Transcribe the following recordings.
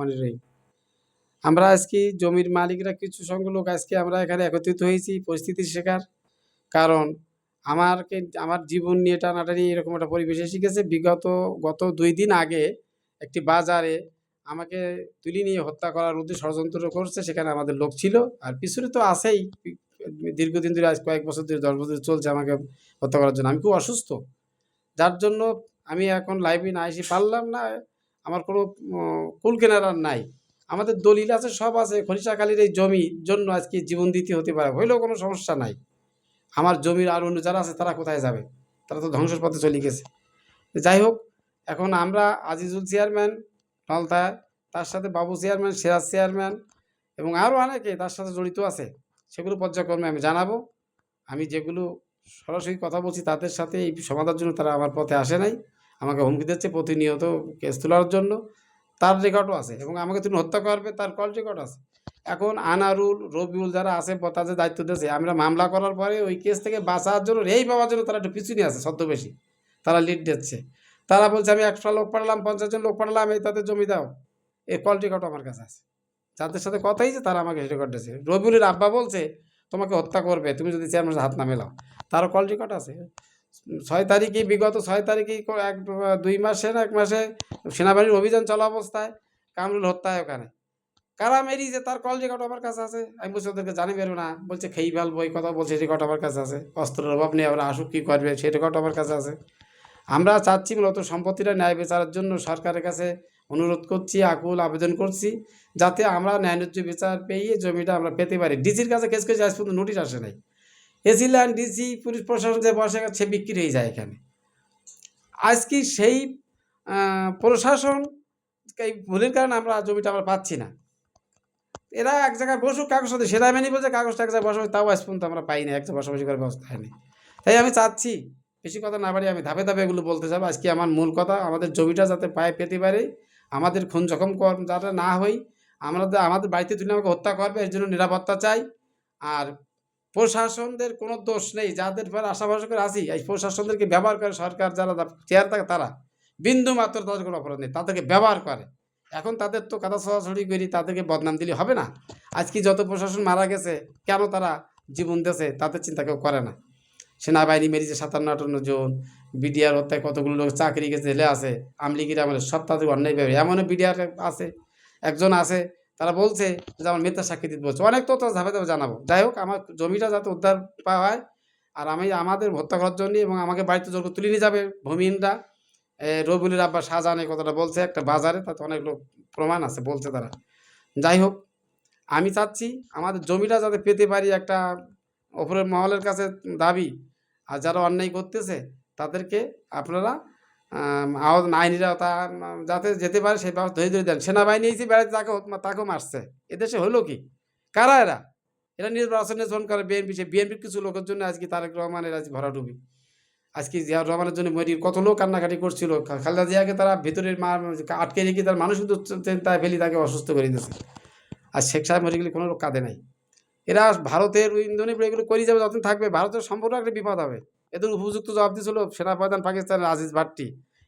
রহমান রহিম আমরা আজকে জমির মালিকরা কিছু সংখ্যক আজকে আমরা এখানে একত্রিত হয়েছি, পরিস্থিতি শেখার। কারণ আমারকে, আমার জীবন নিয়ে টানাটানি এরকম একটা পরিবেশ গেছে বিগত, গত দুই দিন আগে একটি বাজারে আমাকে তুলি নিয়ে হত্যা করার উদ্দেশ্যে ষড়যন্ত্র করছে। সেখানে আমাদের লোক ছিল। আর পিছনে তো আছেই। দীর্ঘদিন ধরে আজ কয়েক বছর ধরে, দশ বছর চলছে আমাকে হত্যা করার জন্য। আমি খুব অসুস্থ। যার জন্য আমি এখন লাইভে না এসে পারলাম না। আমার কোনো কুল কেনার নাই। আমাদের দলিল আছে, সব আছে খরিশাখালীর এই জমির জন্য আজকে জীবন দিতে হতে পারে, হইলেও কোনো সমস্যা নাই। আমার জমির আর অন্য যারা আছে, তারা কোথায় যাবে? তারা তো ধ্বংসের পথে চলে গেছে। যাই হোক, এখন আমরা আজিজুল চেয়ারম্যান নলতায় তার সাথে বাবু চেয়ারম্যান, সিরাজ চেয়ারম্যান এবং আরও অনেকে তার সাথে জড়িত আছে, সেগুলো পর্যায়ক্রমে আমি জানাব। আমি যেগুলো সরাসরি কথা বলছি, তাদের সাথে এই সমাধার জন্য তারা আমার পথে আসে নাই। আমাকে হুমকি দিচ্ছে প্রতিনিয়ত কেস তোলার জন্য। তার রেকর্ডও আছে এবং আমাকে তুমি হত্যা করবে, তার কল রেকর্ড আছে। এখন আনারুল, রবিউল যারা আছে, তাদের দায়িত্ব দিয়েছে, আমরা মামলা করার পরে ওই কেস থেকে বাঁচার জন্য, রেই পাওয়ার জন্য তারা একটু পিছনে আছে ছদ্মবেশী। তারা লিড দিচ্ছে। তারা বলছে, আমি একশো লোক পাঠালাম, পঞ্চাশ জন লোক পাঠালাম, এই তাদের জমি দাও। এই কল রেকর্ড আমার কাছে আছে। যাদের সাথে কথা হয়েছে, তারা আমাকে রেকর্ড দিয়েছে। রবিউলের আব্বা বলছে, তোমাকে হত্যা করবে, তুমি যদি চেয়ারম্যানের হাত না মেলাও। তারও কল রেকর্ড আছে। ছয় তারিখে বিগত ছয় তারিখে এক, দুই মাসে না এক মাসে সেনাবাহিনীর অভিযান চলা অবস্থায় কামরুল হত্যা হয় ওখানে। কারা মেরিয়েছে তার কল রেকর্ড আমার কাছে আছে। আমি বলছি, ওদেরকে জানি বেরো না। বলছে, খেই ফেলব এই কথা বলছে, রেকর্ড আমার কাছে আছে। অস্ত্রের অভাব নেই, ওরা আসুক, কী করবে? সেই রেকর্ড আমার কাছে আছে। আমরা চাচ্ছি মূলত সম্পত্তিটা ন্যায় বিচারের জন্য সরকারের কাছে অনুরোধ করছি, আকুল আবেদন করছি, যাতে আমরা ন্যায়ন্যায্য বিচার পেয়ে জমিটা আমরা পেতে পারি। ডিসির কাছে কেস করেছি, আজ পর্যন্ত নোটিশ আসে নাই। এসি ল্যান্ড ডিসি পুলিশ প্রশাসন যে বসে সে বিক্রি হয়ে যায় এখানে। আজকে সেই প্রশাসন এই ভুলের কারণে আমরা জমিটা আমরা পাচ্ছি না। এরা এক জায়গায় বসুক, কাগজ সাথে সেটা মেনে বলছে, কাগজটা এক জায়গায় বসে তাও আজ পর্যন্ত আমরা পাই না এক জায়গায় বসবাসী করার ব্যবস্থা হয়নি তাই আমি চাচ্ছি, বেশি কথা না পারি আমি ধাপে ধাপে এগুলো বলতে চাবো আজকে আমার মূল কথা, আমাদের জমিটা যাতে পায়ে, পেতে পারে, আমাদের খুন জখম কর, যাতে না হই আমরা আমাদের বাড়িতে তুলে আমাকে হত্যা করবে, এর জন্য নিরাপত্তা চাই। আর প্রশাসনদের কোনো দোষ নেই, যাদের পর আশা করে আসি এই প্রশাসনদেরকে ব্যবহার করে সরকার যারা চেয়ার থাকে তারা। বিন্দু মাত্র তাদের কোনো অপরাধ নেই, তাদেরকে ব্যবহার করে। এখন তাদের তো কথা ছড়াছড়ি করি তাদেরকে বদনাম দিলে হবে না। আজকে যত প্রশাসন মারা গেছে, কেন তারা জীবন দেশে তাদের চিন্তা কেউ করে না। সেনাবাহিনী মেরিছে সাতান্ন আটান্ন জন, বিডিআর হত্যায় কতগুলো লোক চাকরি গেছে জেলে আছে, আমলিগির আমাদের সব তাদের অন্যায়ভাবে, এমনও বিডিআর আছে, একজন আছে তারা বলছে যে আমার মিথ্যা সাক্ষী দিতে বলছে। অনেক তো ধাপে ধাপে জানাব। যাই হোক, আমার জমিটা যাতে উদ্ধার পাওয়া হয়, আর আমি আমাদের হত্যা করার জন্য এবং আমাকে বাড়িতে যখন তুলে নিয়ে যাবে ভূমিহীনরা রবিউলের আব্বা শাহজাহান এই কথাটা বলছে একটা বাজারে, তাতে অনেক লোক প্রমাণ আছে বলছে তারা। যাই হোক, আমি চাচ্ছি আমাদের জমিটা যাতে পেতে পারি একটা ওপরের মহলের কাছে দাবি, আর যারা অন্যায় করতেছে, তাদেরকে আপনারা আওয়াজ আইনিরা তা যাতে যেতে পারে সেই ব্যবস্থা ধরে ধরে দেন। সেনাবাহিনী এসে বেড়াতে তাকে তাকেও মারছে। এদেশে হলো কি? কারা এরা? এরা নির্বাচনে জোন করে বিএনপি সে বিএনপির কিছু লোকের জন্য আজকে তারেক রহমানের আজ ভরাডুবি আজকে জিয়া রহমানের জন্য মরি, কত লোক কান্নাকাটি করছিল। খালেদা জিয়াকে তারা ভেতরের মা আটকে রেখে তার মানুষ কিন্তু চিন্তায় ফেলি তাকে অসুস্থ করে দিয়েছে। আর শেখ সাহেব মরে গেলে কোনো লোক কাঁদে নাই। এরা ভারতের ইন্ধনে এগুলো করে যাবে, যতদিন থাকবে, ভারতের সম্পূর্ণ একটা বিপদ হবে। এদের উপযুক্ত জবাব দিয়েছিল সেনাপ্রধান পাকিস্তানের আজিজ ভাট্টি।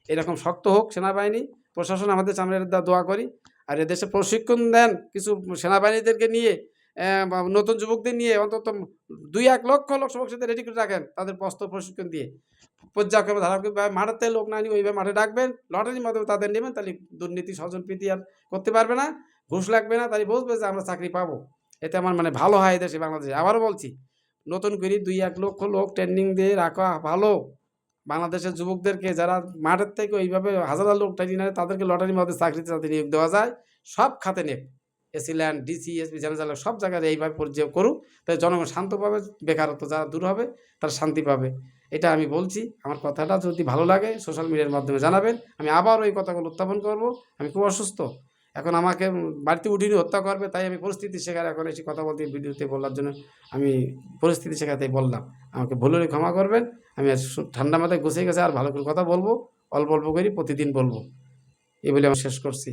এরকম শক্ত হোক সেনাবাহিনী, প্রশাসন আমাদের সামনে দোয়া করি। আর এদেশে প্রশিক্ষণ দেন কিছু সেনাবাহিনীদেরকে নিয়ে নতুন যুবকদের নিয়ে অন্তত দুই এক লক্ষ লোক সাথে রেডি করে রাখেন তাদের বস্ত্র প্রশিক্ষণ দিয়ে। পর্যায়ক্রমে ধারাবাহিকভাবে মাঠেতে লোক না নিয়ে ওইভাবে মাঠে ডাকবেন, লটারির মাধ্যমে তাদের নেবেন, তাহলে দুর্নীতি স্বজনপ্রীতি আর করতে পারবে না, ঘুষ লাগবে না, তাহলে বুঝবে যে আমরা চাকরি পাবো। এতে আমার মানে ভালো হয় এদেশে বাংলাদেশে। আবারও বলছি নতুন করে দুই এক লক্ষ লোক ট্রেনিং দিয়ে রাখা ভালো। বাংলাদেশের যুবকদেরকে যারা মাঠের থেকে ওইভাবে হাজার লোক ট্রেনিং নেয়, তাদেরকে লটারির মধ্যে চাকরিতে যাতে নিয়োগ দেওয়া যায়। সব খাতে নেক। AC land DC SP general সব জায়গায় এইভাবে পরিচয় করুক তাই জনগণ শান্ত পাবে, বেকারত্ব যারা দূর হবে, তারা শান্তি পাবে। এটা আমি বলছি। আমার কথাটা যদি ভালো লাগে সোশ্যাল মিডিয়ার মাধ্যমে জানাবেন। আমি আবার ওই কথাগুলো উত্থাপন করব। আমি খুব অসুস্থ। এখন আমাকে বাড়িতে উঠিনি, হত্যা করবে, তাই আমি পরিস্থিতি শেখার এখন এসে কথা বলতে ভিডিওতে বলার জন্য আমি পরিস্থিতি শেখাতে বললাম। আমাকে ভুল হলে ক্ষমা করবেন, আমি ঠান্ডা মাথায় গুছিয়ে গেছে, আর ভালো করে কথা বলব, অল্প অল্প করি প্রতিদিন বলব। এই বলে আমি শেষ করছি।